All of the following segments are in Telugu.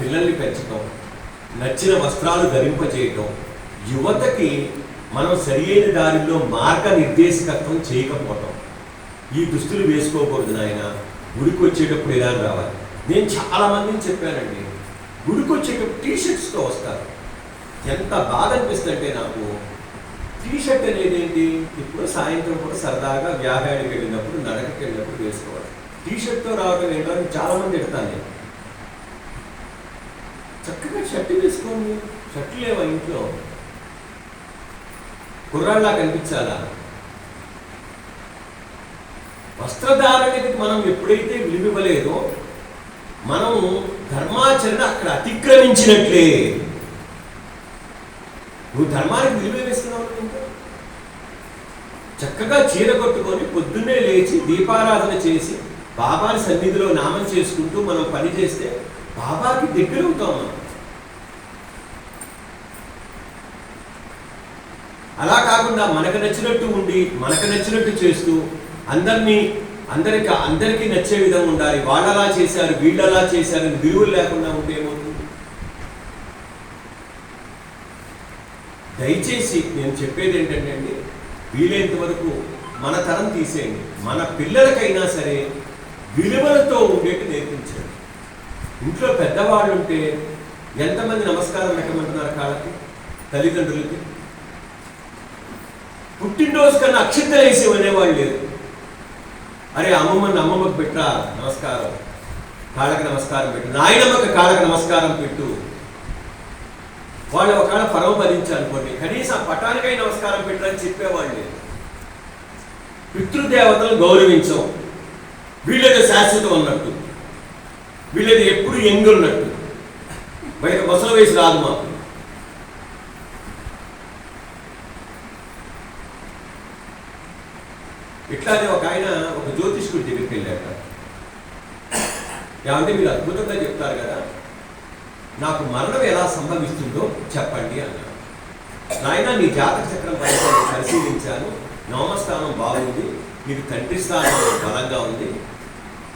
పిల్లల్ని పెంచడం నచ్చిన వస్త్రాలు ధరింపజేయటం యువతకి మనం సరియైన దారిలో మార్గ నిర్దేశకత్వం చేయకపోవటం. ఈ దుస్తులు వేసుకోకూడదు నాయన. గుడికి వచ్చేటప్పుడు ఎలా రావాలి. నేను చాలామందిని చెప్పానండి గుడికి వచ్చేటప్పుడు టీ షర్ట్స్తో వస్తారు. ఎంత బాధ అనిపిస్తుందంటే నాకు టీ షర్ట్ అనేది ఏంటి ఇప్పుడు సాయంత్రం కూడా సరదాగా వ్యాపారానికి వెళ్ళినప్పుడు నడకకి వెళ్ళినప్పుడు వేసుకోవాలి. టీ షర్ట్తో రావడం ఏంటో అని చాలా నేను చక్కగా షర్ట్ వేసుకోండి. షర్ట్ లేవా ఇంట్లో? కుర్రాళ్ళ కనిపించాలా? వస్త్రధారణకి మనం ఎప్పుడైతే విలువివ్వలేదో మనం ధర్మాచరణ అక్కడ అతిక్రమించినట్లే. నువ్వు ధర్మానికి విలువేస్తున్నావు చక్కగా చీర కొట్టుకొని పొద్దున్నే లేచి దీపారాధన చేసి బాబాని సన్నిధిలో నామం చేసుకుంటూ మనం పని చేస్తే బాబాకి దగ్గరవుతాం మనం. అలా కాకుండా మనకు నచ్చినట్టు ఉండి మనకు నచ్చినట్టు చేస్తూ అందరినీ అందరికి అందరికీ నచ్చే విధంగా ఉండాలి. వాళ్ళలా చేశారు వీళ్ళలా చేశారు విలువలు లేకుండా ఉంటే ఏమవుతుంది? దయచేసి నేను చెప్పేది ఏంటంటే అండి వీలైనంత వరకు మన తరం తీసేయండి. మన పిల్లలకైనా సరే విలువలతో ఉండేట్టు నేర్పించండి. ఇంట్లో పెద్దవాళ్ళు ఉంటే ఎంతమంది నమస్కారం పెట్టమంటున్నారు కాళ్ళకి? తల్లిదండ్రులకి? పుట్టినరోజు కన్నా అక్షింతలు వేసి అనేవాళ్ళు లేదు అరే అమ్మమ్మని అమ్మమ్మకు పెట్టరా? నమస్కారం. కాళ్ళకి నమస్కారం పెట్టు. నాయనమ్మకి కాళ్ళకి నమస్కారం పెట్టు. వాళ్ళు ఒకవేళ పరమపదించాలనుకోండి కనీసం పటానికై నమస్కారం పెట్టరని చెప్పేవాళ్ళు లేదు పితృదేవతలు గౌరవించం. వీళ్ళకి శాశ్వతం అన్నట్టు. వీళ్ళది ఎప్పుడు యంగ్ ఉన్నట్టు బయట ముసలి వయసు రాదు మాకు. ఇట్లానే ఒక ఆయన ఒక జ్యోతిష్కుడి దగ్గరికి వెళ్ళాక ఏమంటే మీరు అద్భుతంగా చెప్తారు కదా నాకు మరణం ఎలా సంభవిస్తుందో చెప్పండి అన్నాడు నాయన నీ జాతక చక్రం పరిశీలించాను. నవమస్థానం బాగుంది. నీకు తండ్రి స్థానం బలంగా ఉంది.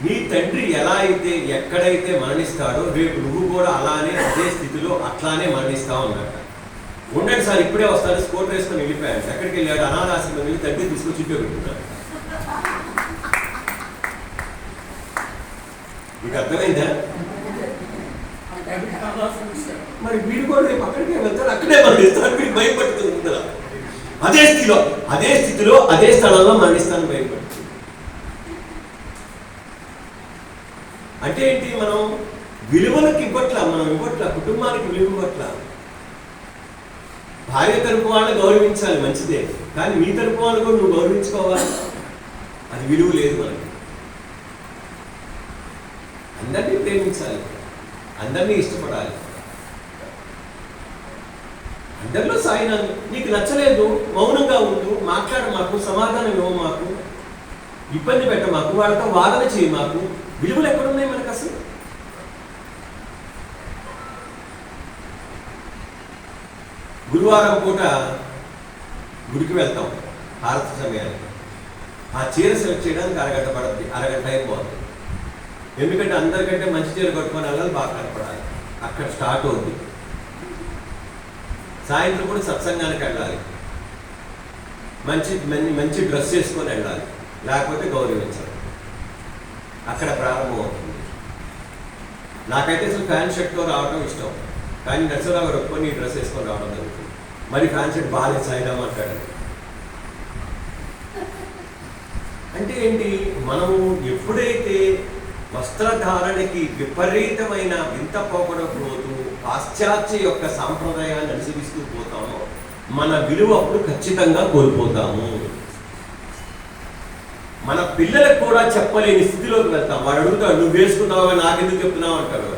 నీ తండ్రి ఎలా అయితే ఎక్కడైతే మరణిస్తాడో రేపు నువ్వు కూడా అలానే అదే స్థితిలో అట్లానే మరణిస్తావు అన్నట్టు ఉండండి సార్ ఇప్పుడే వస్తాను. స్కోర్ వేసుకొని వెళ్ళిపోయాడు ఎక్కడికి వెళ్ళాడు? అనాథాశ్రమం వెళ్ళి తండ్రి తీసుకొచ్చి ఇంట్లో పెట్టుకున్నాడు మీకు అర్థమైందా? మరి వీడు కూడా రేపు అక్కడికే వెళ్తాడు. అక్కడే మరణిస్తాడు. వీడు భయపడుతుంది అదే స్థితిలో అదే స్థితిలో అదే స్థలంలో మరణిస్తాను భయపడుతుంది. అంటే ఏంటి? మనం విలువలకు ఇవ్వట్ల మనం ఇవ్వట్ల కుటుంబానికి విలువ ఇవ్వట్ల భార్య తరపు వాళ్ళని గౌరవించాలి మంచిదే. కానీ మీ తరపు వాళ్ళు కూడా నువ్వు గౌరవించుకోవాలి అది విలువ లేదు మనకి. అందరినీ ప్రేమించాలి. అందరినీ ఇష్టపడాలి. అందరిలో సాయినాన్ని నీకు నచ్చలేదు మౌనంగా ఉండు మాట్లాడు మాకు సమాధానం ఇవ్వ మాకు. ఇబ్బంది పెట్ట మాకు వాళ్ళతో వాదన చేయి మాకు. విలువలు ఎక్కడున్నాయి మనకు అసలు? గురువారం పూట గుడికి వెళ్తాం భారత సమయానికి. ఆ చీర సెలెక్ట్ చేయడానికి అరగంట పడుతుంది అరగంట అయిపోతుంది ఎందుకంటే అందరికంటే మంచి చీర కట్టుకొని వెళ్ళాలి బాగా కనపడాలి. అక్కడ స్టార్ట్ అవుద్ది. సాయంత్రం కూడా సత్సంగానికి వెళ్ళాలి. మంచి మంచి- మంచి డ్రెస్ వేసుకొని వెళ్ళాలి. లేకపోతే గౌరవించాలి అక్కడ ప్రారంభమవుతుంది నాకైతే అసలు ఫ్యాన్ షర్ట్తో రావడం ఇష్టం. కానీ నరసరావు గారు ఒప్పుకొని డ్రెస్ వేసుకొని రావడం జరుగుతుంది. మరి ఫ్యాన్ షర్ట్ బాగాలేదు సాయిరామ్ అంటాడు. అంటే ఏంటి? మనము ఎప్పుడైతే వస్త్రధారణకి విపరీతమైన వింత పోకడం పోతూ పాశ్చాత్య యొక్క సాంప్రదాయాన్ని అనుసరిస్తూ పోతామో మన విలువ అప్పుడు ఖచ్చితంగా కోల్పోతాము. మన పిల్లలకు కూడా చెప్పలేని స్థితిలోకి వెళ్తాం. వాడు అడుగుతాడు నువ్వు వేసుకున్నావు? నాకెందుకు చెప్తున్నావు? అంటాడు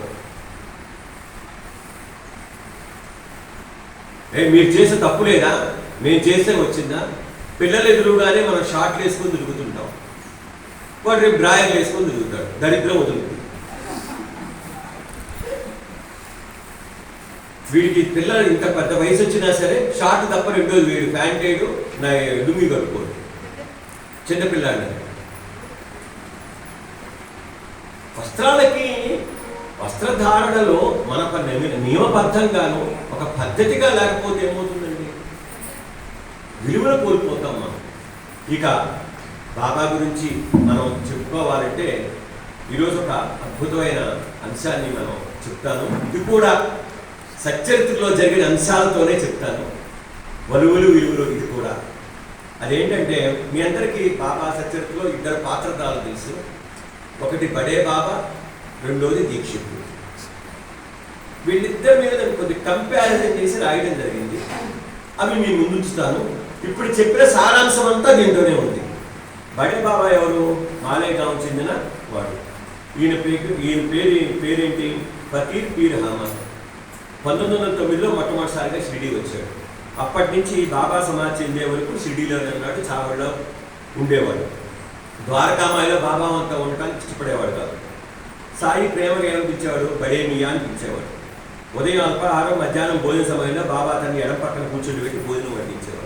ఏ మీరు చేసే తప్పు లేదా? మేము చేస్తే వచ్చిందా? పిల్లలు ఎదురుగానే మనం షార్ట్లు వేసుకొని తిరుగుతుంటాం. వాడు రేపు బ్రాయర్ వేసుకొని తిరుగుతాడు. దరిద్రం వదులుతుంది. వీడికి పిల్లలు ఇంత పెద్ద వయసు వచ్చినా సరే షార్ట్ తప్ప రెండోది వీడు ప్యాంట్ వేయడు నా డుమ్మి కట్టుకోడు. చిన్నపిల్లాడిని వస్త్రాలకి వస్త్రధారణలో మన ఒక నియమబద్ధంగాను ఒక పద్ధతిగా లేకపోతే ఏమవుతుందండి? విలువలు కోల్పోతాం మనం. ఇక బాబా గురించి మనం చెప్పుకోవాలంటే ఈరోజు ఒక అద్భుతమైన అంశాన్ని మనం చెప్తాను. ఇది కూడా సచ్చరిత్రలో జరిగిన అంశాలతోనే చెప్తాను. వలువులు విలువలు ఇది కూడా. అదేంటంటే మీ అందరికీ బాబా సచ్చరిత్రలో ఇద్దరు పాత్రధారులు తెలుసు. ఒకటి బడే బాబా రెండోది దీక్షితుడు. వీళ్ళిద్దరి మీద నేను కొద్ది కంపారిజన్ చేసి రాయడం జరిగింది. అవి మీ ముందుంచుతాను ఇప్పుడు చెప్పిన సారాంశం అంతా దీంట్లోనే ఉంది. బడే బాబా ఎవరు? మాలేగాం చెందిన వాడు. ఈయన పేరు ఈయన పేరు పేరేంటి? ఫకీర్ పీర్ అహ్మద్. పంతొమ్మిది వందల తొమ్మిదిలో మొట్టమొదటిసారిగా షిరిడీ వచ్చాడు. అప్పటి నుంచి బాబా సమాజ్ చెందే వరకు షిరిడీలోనే ఉన్నాడు చావడిలో ఉండేవాడు. ద్వారకామాయిలో బాబా అంతా ఉండటానికి ఇష్టపడేవాడు కాదు. సాయి ప్రేమగా ఏమనిపించేవాడు బడేమియా అని పిలిచేవాడు. ఉదయం అల్పాహారం మధ్యాహ్నం భోజన సమయంలో బాబా తన ఎడం పక్కన కూర్చొని పెట్టి భోజనం వడ్డించేవాడు.